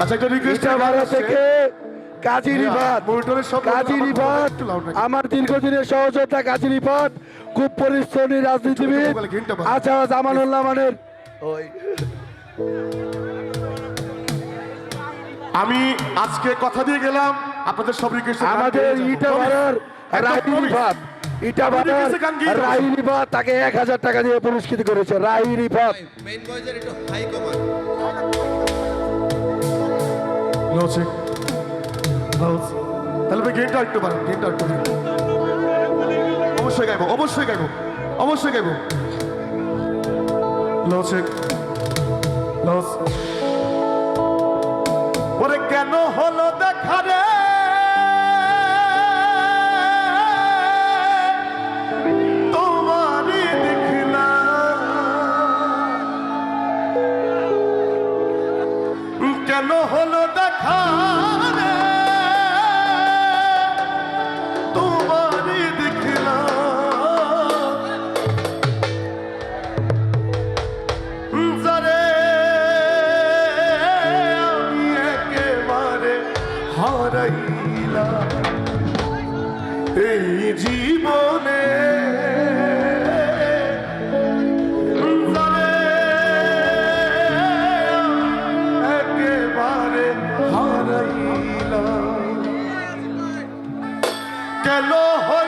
আচ্ছা একটা রিকোয়েস্ট ইটা থেকে কাজী রিফাত মনিটরের কাজী আমার রিফাত দীর্ঘদিনের সহযোদ্ধা কাজী রিফাত খুব পরিশ্রমী রাজনীতিবিদ। আচ্ছা জামানুল্লাহ মানের আমি আজকে কথা দিয়ে গেলাম আপনাদের সব রিকোয়েস্ট আমাদের ইটা ভাড়ার রাই রিফাত ইটা ভাড়ার রিফাত তাকে এক হাজার টাকা দিয়ে পুরস্কৃত করেছে রাই রিফাত। মেইন বয়েজের একটু হাই কমান লজিক তাহলে ভাই গেমটা একটু বাড়ান গেমটা একটু। অবশ্যই গাইবো অবশ্যই গাইবো অবশ্যই গাইবো। লজিক লস ওরে কেন হলো যারে আমি একেবারে হারাইলাম। এই জীবনে কেন হলো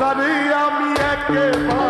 জানে আমি একেবারে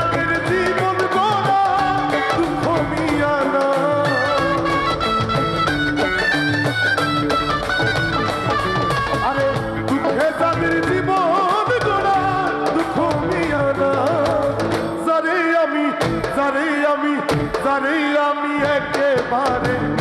জানি আমি একেবারে